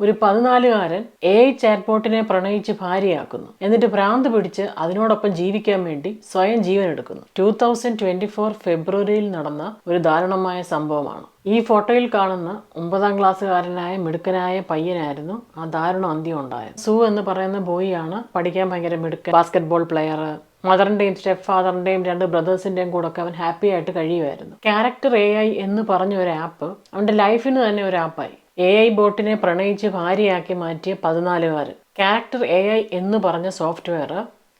ഒരു പതിനാലുകാരൻ A I ചാറ്റ്ബോട്ടിനെ പ്രണയിച്ച് ഭാര്യയാക്കുന്നു. എന്നിട്ട് ഭ്രാന്ത് പിടിച്ച് അതിനോടൊപ്പം ജീവിക്കാൻ വേണ്ടി സ്വയം ജീവൻ എടുക്കുന്നു ടൂ തൗസൻഡ് ട്വന്റി ഫോർ ഫെബ്രുവരിയിൽ നടന്ന ഒരു ദാരുണമായ സംഭവമാണ്. ഈ ഫോട്ടോയിൽ കാണുന്ന ഒമ്പതാം ക്ലാസ്സുകാരനായ മിടുക്കനായ പയ്യനായിരുന്നു ആ ദാരുണ അന്ത്യം ഉണ്ടായത്. സു എന്ന് പറയുന്ന ബോയിയാണ് പഠിക്കാൻ ഭയങ്കര മിടുക്കൻ ബാസ്കറ്റ്ബോൾ പ്ലെയർ മദറിന്റെയും സ്റ്റെപ്പ് ഫാദറിന്റെയും രണ്ട് ബ്രദേഴ്സിന്റെയും കൂടെ ഒക്കെ അവൻ ഹാപ്പി ആയിട്ട് കഴിയുമായിരുന്നു. ക്യാരക്ടർ എ ഐ എന്ന് പറഞ്ഞ ഒരു ആപ്പ് അവന്റെ ലൈഫിന് തന്നെ ഒരു ആപ്പായി എ ഐ ബോട്ടിനെ പ്രണയിച്ച് ഭാര്യയാക്കി മാറ്റിയ പതിനാലുകാർ ക്യാരക്ടർ എ ഐ എന്ന് പറഞ്ഞ സോഫ്റ്റ്വെയർ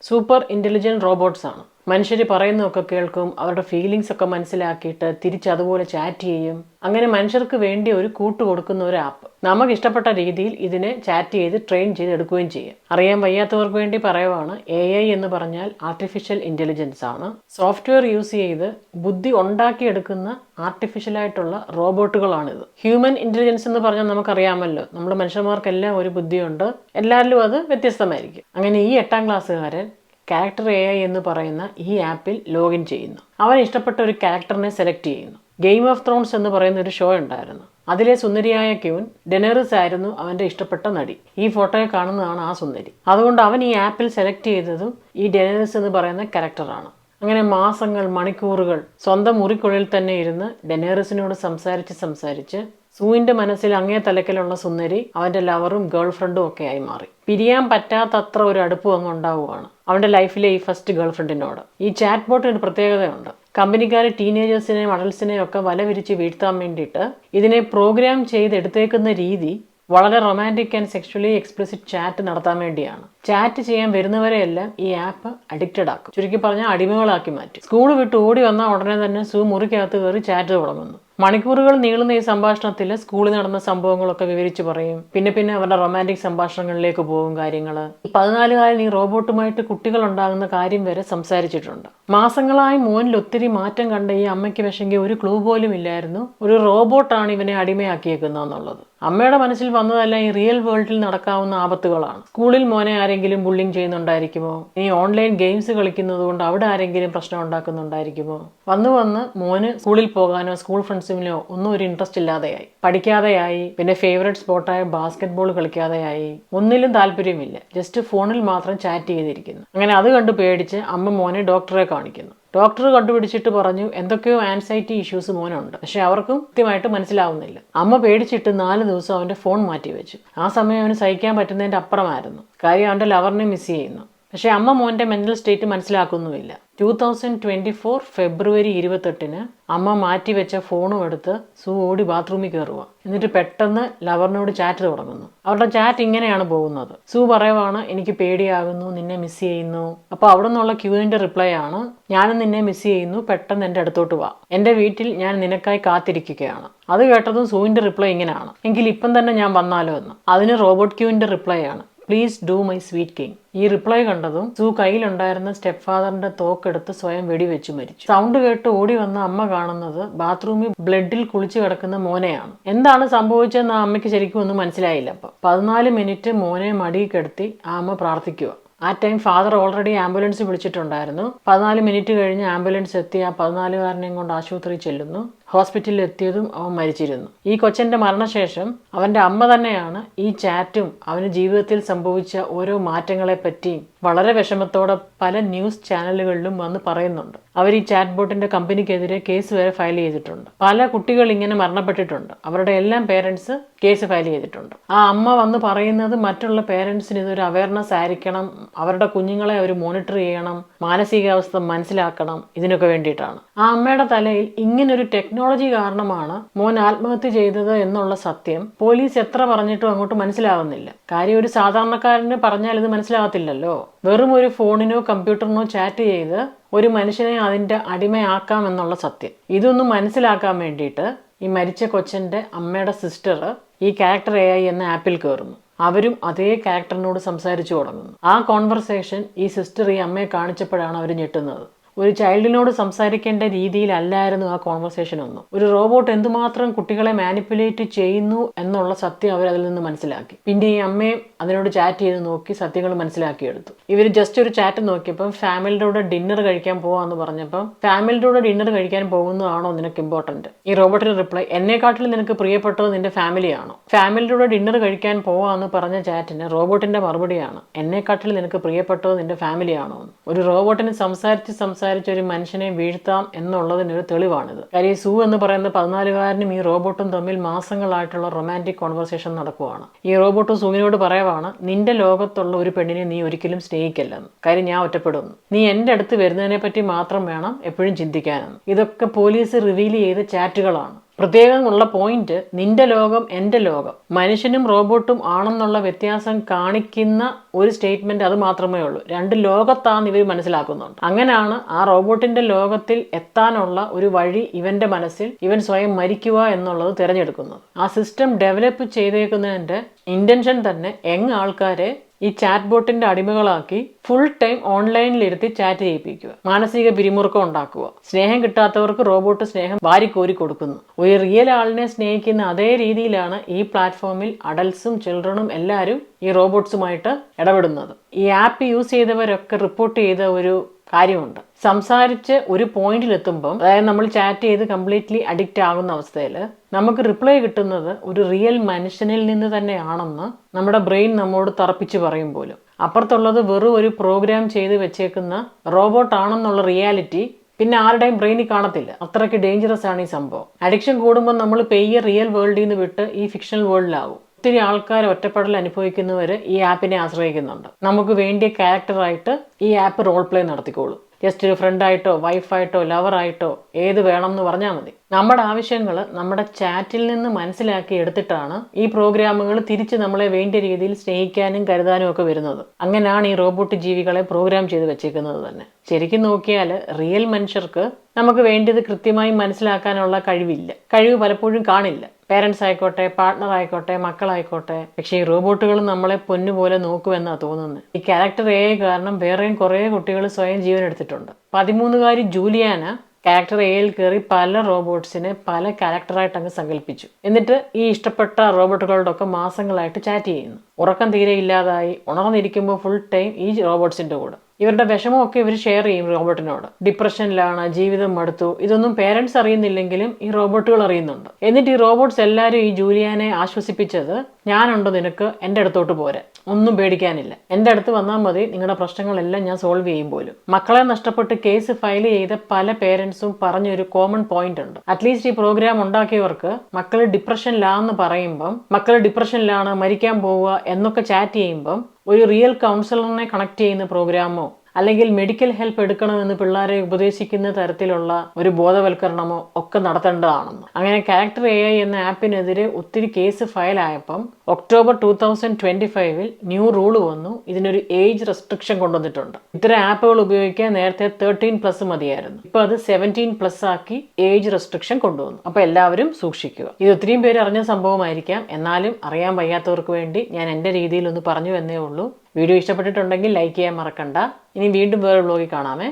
സൂപ്പർ ഇന്റലിജന്റ് റോബോട്ട്സ് ആണ്. മനുഷ്യർ പറയുന്നതൊക്കെ കേൾക്കും അവരുടെ ഫീലിങ്സ് ഒക്കെ മനസ്സിലാക്കിയിട്ട് തിരിച്ച് അതുപോലെ ചാറ്റ് ചെയ്യും. അങ്ങനെ മനുഷ്യർക്ക് വേണ്ടി ഒരു കൂട്ട് കൊടുക്കുന്ന ഒരു ആപ്പ് നമുക്ക് ഇഷ്ടപ്പെട്ട രീതിയിൽ ഇതിനെ ചാറ്റ് ചെയ്ത് ട്രെയിൻ ചെയ്ത് എടുക്കുകയും ചെയ്യും. അറിയാൻ വയ്യാത്തവർക്ക് വേണ്ടി പറയുവാണ് എ ഐ എന്ന് പറഞ്ഞാൽ ആർട്ടിഫിഷ്യൽ ഇന്റലിജൻസ് ആണ്. സോഫ്റ്റ്വെയർ യൂസ് ചെയ്ത് ബുദ്ധി ഉണ്ടാക്കിയെടുക്കുന്ന ആർട്ടിഫിഷ്യൽ ആയിട്ടുള്ള റോബോട്ടുകളാണിത്. ഹ്യൂമൻ ഇന്റലിജൻസ് എന്ന് പറഞ്ഞാൽ നമുക്കറിയാമല്ലോ. നമ്മുടെ മനുഷ്യന്മാർക്കെല്ലാം ഒരു ബുദ്ധിയുണ്ട്. എല്ലാവരിലും അത് വ്യത്യസ്തമായിരിക്കും. അങ്ങനെ ഈ എട്ടാം ക്ലാസ്സുകാരൻ ക്യാരക്ടർ എ ഐ എന്ന് പറയുന്ന ഈ ആപ്പിൽ ലോഗിൻ ചെയ്യുന്നു. അവൻ ഇഷ്ടപ്പെട്ട ഒരു ക്യാരക്ടറിനെ സെലക്ട് ചെയ്യുന്നു. ഗെയിം ഓഫ് ത്രോൺസ് എന്ന് പറയുന്ന ഒരു ഷോ ഉണ്ടായിരുന്നു. അതിലെ സുന്ദരിയായ ക്യൂൻ ഡെനറിസ് ആയിരുന്നു അവന്റെ ഇഷ്ടപ്പെട്ട നടി. ഈ ഫോട്ടോയെ കാണുന്നതാണ് ആ സുന്ദരി. അതുകൊണ്ട് അവൻ ഈ ആപ്പിൽ സെലക്ട് ചെയ്തതും ഈ ഡെനറിസ് എന്ന് പറയുന്ന ക്യാരക്ടറാണ് അങ്ങനെ മാസങ്ങൾ മണിക്കൂറുകൾ സ്വന്തം മുറിക്കുള്ളിൽ തന്നെ ഇരുന്ന് ഡെനേറിസിനോട് സംസാരിച്ച് സംസാരിച്ച് സൂവിന്റെ മനസ്സിൽ അങ്ങേ തലക്കിലുള്ള സുന്ദരി അവന്റെ ലവറും ഗേൾ ഫ്രണ്ടും ഒക്കെ ആയി മാറി. പിരിയാൻ പറ്റാത്തത്ര ഒരു അടുപ്പും അങ്ങ് ഉണ്ടാവുകയാണ് അവന്റെ ലൈഫിലെ ഈ ഫസ്റ്റ് ഗേൾ ഫ്രണ്ടിനോട് ഈ ചാറ്റ് ബോട്ടിന് ഒരു പ്രത്യേകതയുണ്ട്. കമ്പനിക്കാർ ടീനേജേഴ്സിനെയും അഡൽസിനെയും ഒക്കെ വല വിരിച്ച് വീഴ്ത്താൻ വേണ്ടിയിട്ട് ഇതിനെ പ്രോഗ്രാം ചെയ്തെടുത്തേക്കുന്ന രീതി വളരെ romantic and sexually explicit chat നടത്താൻ വേണ്ടിയാണ്. ചാറ്റ് ചെയ്യാൻ വരുന്നവരെയെല്ലാം ഈ ആപ്പ് അഡിക്റ്റഡ് ആക്കും. ചുരുക്കി പറഞ്ഞാൽ അടിമകളാക്കി മാറ്റും. സ്കൂൾ വിട്ട് ഓടി വന്നാൽ ഉടനെ തന്നെ സൂ മുറിക്കകത്ത് കയറി ചാറ്റ് തുടങ്ങുന്നു. മണിക്കൂറുകൾ നീളുന്ന ഈ സംഭാഷണത്തിൽ സ്കൂളിൽ നടന്ന സംഭവങ്ങളൊക്കെ വിവരിച്ചു പറയും. പിന്നെ പിന്നെ അവരുടെ റൊമാന്റിക് സംഭാഷണങ്ങളിലേക്ക് പോകും കാര്യങ്ങൾ പതിനാലുകാരൻ ഈ റോബോട്ടുമായിട്ട് കുട്ടികൾ ഉണ്ടാകുന്ന കാര്യം വരെ സംസാരിച്ചിട്ടുണ്ട്. മാസങ്ങളായി മോനിൽ ഒത്തിരി മാറ്റം കണ്ട ഈ അമ്മയ്ക്ക് വിഷമെങ്കിൽ ഒരു ക്ലൂ പോലും ഇല്ലായിരുന്നു. ഒരു റോബോട്ടാണ് ഇവനെ അടിമയാക്കിയേക്കുന്നതെന്നുള്ളത്. അമ്മയുടെ മനസ്സിൽ വന്നതല്ല ഈ റിയൽ വേൾഡിൽ നടക്കാവുന്ന ആപത്തുകളാണ്. സ്കൂളിൽ മോനെ ആരെങ്കിലും ബുള്ളിങ് ചെയ്യുന്നുണ്ടായിരിക്കുമോ? ഇനി ഓൺലൈൻ ഗെയിംസ് കളിക്കുന്നത് കൊണ്ട് അവിടെ ആരെങ്കിലും പ്രശ്നം ഉണ്ടാക്കുന്നുണ്ടായിരിക്കുമോ? വന്ന് വന്ന് മോന് സ്കൂളിൽ പോകാനോ സ്കൂൾ ഫ്രണ്ട്സിനോ ഒന്നും ഒരു ഇൻട്രസ്റ്റ് ഇല്ലാതെയായി. പഠിക്കാതെയായി പിന്നെ ഫേവറേറ്റ് സ്പോർട്ടായ ബാസ്കറ്റ് ബോൾ കളിക്കാതെയായി. ഒന്നിലും താല്പര്യമില്ല. ജസ്റ്റ് ഫോണിൽ മാത്രം ചാറ്റ് ചെയ്തിരിക്കുന്നു. അങ്ങനെ അത് കണ്ട് പേടിച്ച് അമ്മ മോനെ ഡോക്ടറെ കാണിക്കുന്നു. ഡോക്ടർ കണ്ടുപിടിച്ചിട്ട് പറഞ്ഞു എന്തൊക്കെയോ ആൻസൈറ്റി ഇഷ്യൂസ് മോനുണ്ട്. പക്ഷെ അവർക്കും കൃത്യമായിട്ട് മനസ്സിലാവുന്നില്ല. അമ്മ പേടിച്ചിട്ട് നാല് ദിവസം അവന്റെ ഫോൺ മാറ്റി വെച്ചു ആ സമയം അവന് സഹിക്കാൻ പറ്റുന്നതിന്റെ അപ്പുറമായിരുന്നു. കാര്യം അവന്റെ ലവറിനെ മിസ് ചെയ്യുന്നു. പക്ഷെ അമ്മ മോന്റെ മെന്റൽ സ്റ്റേറ്റ് മനസ്സിലാക്കുന്നുമില്ല. ടൂ തൗസൻഡ് ട്വന്റി ഫോർ ഫെബ്രുവരി ഇരുപത്തെട്ടിന് അമ്മ മാറ്റിവെച്ച ഫോണും എടുത്ത് സൂ ഓടി ബാത്റൂമിൽ കയറുക എന്നിട്ട് പെട്ടെന്ന് ലവറിനോട് ചാറ്റ് തുടങ്ങുന്നു. അവരുടെ ചാറ്റ് ഇങ്ങനെയാണ് പോകുന്നത്. സൂ പറയുവാണ് എനിക്ക് പേടിയാകുന്നു നിന്നെ മിസ് ചെയ്യുന്നു. അപ്പോൾ അവിടെ നിന്നുള്ള ക്യൂവിന്റെ റിപ്ലൈ ആണ് ഞാനും നിന്നെ മിസ് ചെയ്യുന്നു പെട്ടെന്ന് എന്റെ അടുത്തോട്ട് വാ. എന്റെ വീട്ടിൽ ഞാൻ നിനക്കായി കാത്തിരിക്കുകയാണ്. അത് കേട്ടതും സൂവിന്റെ റിപ്ലൈ ഇങ്ങനെയാണ്. എങ്കിൽ ഇപ്പം തന്നെ ഞാൻ വന്നാലോ എന്ന്. അതിന് റോബോട്ട് ക്യൂവിന്റെ റിപ്ലൈ ആണ്. Please do my sweet king ഈ റിപ്ലൈ കണ്ടതും സു കയ്യിലുണ്ടായിരുന്ന സ്റ്റെപ്പ് ഫാദറിന്റെ തോക്കെടുത്ത് സ്വയം വെടിവെച്ചു മരിച്ചു. സൗണ്ട് കേട്ട് ഓടി വന്ന അമ്മ കാണുന്നത് ബാത്റൂമിൽ ബ്ലഡിൽ കുളിച്ചു കിടക്കുന്ന മോനെയാണ്. എന്താണ് സംഭവിച്ചതെന്ന് ആ അമ്മയ്ക്ക് ശരിക്കും ഒന്നും മനസ്സിലായില്ല. അപ്പൊ പതിനാല് മിനിറ്റ് മോനെ മടിയിൽ കിടത്തി ആ അമ്മ പ്രാർത്ഥിക്കുക. ആ ടൈം ഫാദർ ഓൾറെഡി ആംബുലൻസ് വിളിച്ചിട്ടുണ്ടായിരുന്നു. പതിനാല് മിനിറ്റ് കഴിഞ്ഞ് ആംബുലൻസ് എത്തി ആ പതിനാലുകാരനെയും കൊണ്ട് ആശുപത്രിയിൽ ചെല്ലുന്നു. ഹോസ്പിറ്റലിൽ എത്തിയതും അവൻ മരിച്ചിരുന്നു. ഈ കൊച്ചന്റെ മരണശേഷം അവന്റെ അമ്മ തന്നെയാണ് ഈ ചാറ്റും അവന് ജീവിതത്തിൽ സംഭവിച്ച ഓരോ മാറ്റങ്ങളെ പറ്റിയും വളരെ വിഷമത്തോടെ പല ന്യൂസ് ചാനലുകളിലും വന്ന് പറയുന്നുണ്ട്. അവർ ഈ ചാറ്റ് ബോട്ടിന്റെ കമ്പനിക്കെതിരെ കേസ് വരെ ഫയൽ ചെയ്തിട്ടുണ്ട്. പല കുട്ടികൾ ഇങ്ങനെ മരണപ്പെട്ടിട്ടുണ്ട്. അവരുടെ എല്ലാം പേരൻസ് കേസ് ഫയൽ ചെയ്തിട്ടുണ്ട്. ആ അമ്മ വന്ന് പറയുന്നത് മറ്റുള്ള പേരൻസിന് ഇതൊരു അവയർനെസ് ആയിരിക്കണം. അവരുടെ കുഞ്ഞുങ്ങളെ അവർ മോണിറ്റർ ചെയ്യണം. മാനസികാവസ്ഥ മനസ്സിലാക്കണം. ഇതിനൊക്കെ വേണ്ടിയിട്ടാണ്. ആ അമ്മയുടെ തലയിൽ ഇങ്ങനൊരു ടെക്നോളജി കാരണമാണ് മോൻ ആത്മഹത്യ ചെയ്തത് എന്നുള്ള സത്യം പോലീസ് എത്ര പറഞ്ഞിട്ടും അങ്ങോട്ട് മനസ്സിലാവുന്നില്ല. കാര്യം ഒരു സാധാരണക്കാരന് പറഞ്ഞാൽ ഇത് മനസ്സിലാവത്തില്ലല്ലോ വെറും ഒരു ഫോണിനോ കമ്പ്യൂട്ടറിനോ ചാറ്റ് ചെയ്ത് ഒരു മനുഷ്യനെ അതിന്റെ അടിമയാക്കാം എന്നുള്ള സത്യം. ഇതൊന്നും മനസ്സിലാക്കാൻ വേണ്ടിയിട്ട് ഈ മരിച്ച കൊച്ചന്റെ അമ്മയുടെ സിസ്റ്റർ ഈ ക്യാരക്ടർ എ എന്ന ആപ്പിൽ കയറുന്നു. അവരും അതേ ക്യാരക്ടറിനോട് സംസാരിച്ചു തുടങ്ങുന്നു. ആ കോൺവെർസേഷൻ ഈ സിസ്റ്റർ ഈ അമ്മയെ കാണിച്ചപ്പോഴാണ് അവർ ഞെട്ടുന്നത്. ഒരു ചൈൽഡിനോട് സംസാരിക്കേണ്ട രീതിയിലല്ലായിരുന്നു ആ കോൺവെർസേഷൻ ഒന്നും. ഒരു റോബോട്ട് എന്തുമാത്രം കുട്ടികളെ മാനിപ്പുലേറ്റ് ചെയ്യുന്നു എന്നുള്ള സത്യം അവർ അതിൽ നിന്ന് മനസ്സിലാക്കി. പിന്നെ ഈ അമ്മയും അതിനോട് ചാറ്റ് ചെയ്ത് നോക്കി സത്യങ്ങൾ മനസ്സിലാക്കിയെടുത്തു. ഇവർ ജസ്റ്റ് ഒരു ചാറ്റ് നോക്കിയപ്പം ഫാമിലിയുടെ കൂടെ ഡിന്നർ കഴിക്കാൻ പോവാന്ന് പറഞ്ഞപ്പം ഫാമിലിയുടെ കൂടെ ഡിന്നർ കഴിക്കാൻ പോകുന്നതാണോ നിനക്ക് ഇമ്പോർട്ടന്റ് ഈ റോബോട്ടിന് റിപ്ലൈ എന്നെക്കാട്ടിൽ നിനക്ക് പ്രിയപ്പെട്ടത് നിന്റെ ഫാമിലിയാണോ ഫാമിലിയുടെ കൂടെ ഡിന്നർ കഴിക്കാൻ പോവാന്ന് പറഞ്ഞ ചാറ്റിന് റോബോട്ടിന്റെ മറുപടിയാണ് എന്നെക്കാട്ടിൽ നിനക്ക് പ്രിയപ്പെട്ടത് നിന്റെ ഫാമിലിയാണോ ഒരു റോബോട്ടിന് സംസാരിച്ച് സംസാരിച്ച് ഒരു മനുഷ്യനെ വീഴ്ത്താം എന്നുള്ളതിനൊരു തെളിവാണിത്. കാര്യം സൂ എന്ന് പറയുന്ന പതിനാലുകാരനും ഈ റോബോട്ടും തമ്മിൽ മാസങ്ങളായിട്ടുള്ള റൊമാന്റിക് കോൺവെർസേഷൻ നടക്കുവാണ്. ഈ റോബോട്ട് സൂവിനോട് പറയുവാണ് നിന്റെ ലോകത്തുള്ള ഒരു പെണ്ണിനെ നീ ഒരിക്കലും സ്നേഹിക്കല്ലെന്ന്. കാര്യം ഞാൻ ഒറ്റപ്പെടുന്നു. നീ എന്റെ അടുത്ത് വരുന്നതിനെ പറ്റി മാത്രം വേണം എപ്പോഴും ചിന്തിക്കാനെന്ന്. ഇതൊക്കെ പോലീസ് റിവീൽ ചെയ്ത ചാറ്റുകളാണ്. പ്രത്യേകം ഉള്ള പോയിന്റ് നിന്റെ ലോകം എന്റെ ലോകം. മനുഷ്യനും റോബോട്ടും ആണെന്നുള്ള വ്യത്യാസം കാണിക്കുന്ന ഒരു സ്റ്റേറ്റ്മെന്റ് അത് മാത്രമേ ഉള്ളൂ. രണ്ട് ലോകത്താന്ന് ഇവർ മനസ്സിലാക്കുന്നുണ്ട്. അങ്ങനെയാണ് ആ റോബോട്ടിന്റെ ലോകത്തിൽ എത്താനുള്ള ഒരു വഴി ഇവന്റെ മനസ്സിൽ ഇവൻ സ്വയം മരിക്കുക എന്നുള്ളത് തിരഞ്ഞെടുക്കുന്നത്. ആ സിസ്റ്റം ഡെവലപ്പ് ചെയ്തേക്കുന്നതിന്റെ ഇന്റൻഷൻ തന്നെ യങ് ആൾക്കാരെ ഈ ചാറ്റ് ബോട്ടിന്റെ അടിമകളാക്കി ഫുൾ ടൈം ഓൺലൈനിലിരുത്തി ചാറ്റ് ചെയ്യിപ്പിക്കുക. മാനസിക പിരിമുറുക്കം ഉണ്ടാക്കുക. സ്നേഹം കിട്ടാത്തവർക്ക് റോബോട്ട് സ്നേഹം വാരിക്കോരി കൊടുക്കുന്നു. ഒരു റിയൽ ആളിനെ സ്നേഹിക്കുന്ന അതേ രീതിയിലാണ് ഈ പ്ലാറ്റ്ഫോമിൽ അഡൽസും ചിൽഡ്രണും എല്ലാവരും ഈ റോബോട്ട്സുമായിട്ട് ഇടപെടുന്നത്. ഈ ആപ്പ് യൂസ് ചെയ്തവരൊക്കെ റിപ്പോർട്ട് ചെയ്ത ഒരു കാര്യമുണ്ട്. സംസാരിച്ച് ഒരു പോയിന്റിലെത്തുമ്പം അതായത് നമ്മൾ ചാറ്റ് ചെയ്ത് കംപ്ലീറ്റ്ലി അഡിക്റ്റ് ആകുന്ന അവസ്ഥയിൽ നമുക്ക് റിപ്ലൈ കിട്ടുന്നത് ഒരു റിയൽ മനുഷ്യനിൽ നിന്ന് തന്നെയാണെന്ന് നമ്മുടെ ബ്രെയിൻ നമ്മോട് തറപ്പിച്ച് പറയും പോലും. അപ്പുറത്തുള്ളത് വെറും ഒരു പ്രോഗ്രാം ചെയ്ത് വെച്ചേക്കുന്ന റോബോട്ട് ആണെന്നുള്ള റിയാലിറ്റി പിന്നെ ആരുടെയും ബ്രെയിനിൽ കാണത്തില്ല. അത്രയ്ക്ക് ഡേഞ്ചറസ് ആണ് ഈ സംഭവം. അഡിക്ഷൻ കൂടുമ്പോൾ നമ്മൾ പെയ്യ റിയൽ വേൾഡിൽ നിന്ന് വിട്ട് ഈ ഫിക്ഷണൽ വേൾഡിലാവും ഒത്തിരി ആൾക്കാർ ഒറ്റപ്പെടൽ അനുഭവിക്കുന്നവർ ഈ ആപ്പിനെ ആശ്രയിക്കുന്നുണ്ട്. നമുക്ക് വേണ്ടിയ ക്യാരക്ടറായിട്ട് ഈ ആപ്പ് റോൾ പ്ലേ നടത്തിക്കോളൂ. ജസ്റ്റ് ഒരു ഫ്രണ്ടായിട്ടോ വൈഫായിട്ടോ ലവറായിട്ടോ ഏത് വേണം എന്ന് പറഞ്ഞാൽ മതി. നമ്മുടെ ആവശ്യങ്ങൾ നമ്മുടെ ചാറ്റിൽ നിന്ന് മനസ്സിലാക്കി എടുത്തിട്ടാണ് ഈ പ്രോഗ്രാമുകൾ തിരിച്ച് നമ്മളെ വേണ്ട രീതിയിൽ സ്നേഹിക്കാനും കരുതാനും ഒക്കെ വരുന്നത്. അങ്ങനെയാണ് ഈ റോബോട്ട് ജീവികളെ പ്രോഗ്രാം ചെയ്ത് വെച്ചേക്കുന്നത് തന്നെ. ശരിക്കും നോക്കിയാൽ റിയൽ മനുഷ്യർക്ക് നമുക്ക് വേണ്ടത് കൃത്യമായി മനസ്സിലാക്കാനുള്ള കഴിവില്ല. കഴിവ് പലപ്പോഴും കാണില്ല. പേരൻസ് ആയിക്കോട്ടെ പാർട്ട്ണർ ആയിക്കോട്ടെ മക്കളായിക്കോട്ടെ പക്ഷേ ഈ റോബോട്ടുകൾ നമ്മളെ പൊന്നുപോലെ നോക്കുമെന്നാണ് തോന്നുന്നത് ഈ ക്യാരക്ടർ എ കാരണം വേറെയും കുറേ കുട്ടികൾ സ്വയം ജീവൻ എടുത്തിട്ടുണ്ട് പതിമൂന്നുകാരി ജൂലിയാന ക്യാരക്ടർ എയിൽ കയറി പല റോബോട്ട്സിനെ പല ക്യാരക്ടറായിട്ട് അങ്ങ് സങ്കല്പിച്ചു. എന്നിട്ട് ഈ ഇഷ്ടപ്പെട്ട റോബോട്ടുകളോടൊക്കെ മാസങ്ങളായിട്ട് ചാറ്റ് ചെയ്യുന്നു. ഉറക്കം തീരെ ഇല്ലാതായി. ഉണർന്നിരിക്കുമ്പോൾ ഫുൾ ടൈം ഈ റോബോട്ട്സിന്റെ കൂടെ. ഇവരുടെ വിഷമമൊക്കെ ഇവർ ഷെയർ ചെയ്യും റോബോട്ടിനോട് ഡിപ്രഷനിലാണ് ജീവിതം മടുത്തു. ഇതൊന്നും പേരൻസ് അറിയുന്നില്ലെങ്കിലും ഈ റോബോട്ടുകൾ അറിയുന്നുണ്ട്. എന്നിട്ട് ഈ റോബോട്ട്സ് എല്ലാവരും ഈ ജൂലിയാനെ ആശ്വസിപ്പിച്ചത് ഞാനുണ്ട് നിനക്ക്? എന്റെ അടുത്തോട്ട് പോരെ. ഒന്നും പേടിക്കാനില്ല. എന്റെ അടുത്ത് വന്നാൽ മതി. നിങ്ങളുടെ പ്രശ്നങ്ങളെല്ലാം ഞാൻ സോൾവ് ചെയ്യും പോലും. മക്കളെ നഷ്ടപ്പെട്ട് കേസ് ഫയൽ ചെയ്ത പല പേരൻസും പറഞ്ഞൊരു കോമൺ പോയിന്റ് ഉണ്ട്. അറ്റ്ലീസ്റ്റ് ഈ പ്രോഗ്രാം ഉണ്ടാക്കിയവർക്ക് മക്കൾ ഡിപ്രഷനിലാന്ന് പറയുമ്പം മക്കൾ ഡിപ്രഷനിലാണ് മരിക്കാൻ പോവുക എന്നൊക്കെ ചാറ്റ് ചെയ്യുമ്പം ഒരു റിയൽ കൗൺസിലറിനെ കണക്ട് ചെയ്യുന്ന പ്രോഗ്രാമോ അല്ലെങ്കിൽ മെഡിക്കൽ ഹെൽപ്പ് എടുക്കണമെന്ന് പിള്ളേരെ ഉപദേശിക്കുന്ന തരത്തിലുള്ള ഒരു ബോധവൽക്കരണമോ ഒക്കെ നടത്തേണ്ടതാണെന്ന്. അങ്ങനെ ക്യാരക്ടർ എ ഐ എന്ന ആപ്പിനെതിരെ ഒത്തിരി കേസ് ഫയലായപ്പം ഒക്ടോബർ ടൂ തൗസൻഡ് ട്വന്റി ഫൈവിൽ ന്യൂ റൂൾ വന്നു. ഇതിനൊരു ഏജ് റെസ്ട്രിക്ഷൻ കൊണ്ടുവന്നിട്ടുണ്ട്. ഇത്തരം ആപ്പുകൾ ഉപയോഗിക്കാൻ നേരത്തെ തേർട്ടീൻ പ്ലസ് മതിയായിരുന്നു. ഇപ്പൊ അത് സെവന്റീൻ പ്ലസ് ആക്കി ഏജ് റെസ്ട്രിക്ഷൻ കൊണ്ടുവന്നു. അപ്പൊ എല്ലാവരും സൂക്ഷിക്കുക. ഇത് ഒത്തിരിയും പേര് അറിഞ്ഞ സംഭവമായിരിക്കാം. എന്നാലും അറിയാൻ വയ്യാത്തവർക്ക് വേണ്ടി ഞാൻ എന്റെ രീതിയിൽ ഒന്ന് പറഞ്ഞു എന്നേ ഉള്ളൂ. വീഡിയോ ഇഷ്ടപ്പെട്ടിട്ടുണ്ടെങ്കിൽ ലൈക്ക് ചെയ്യാൻ മറക്കണ്ട. ഇനി വീണ്ടും വേറെ ബ്ലോഗിൽ കാണാമേ.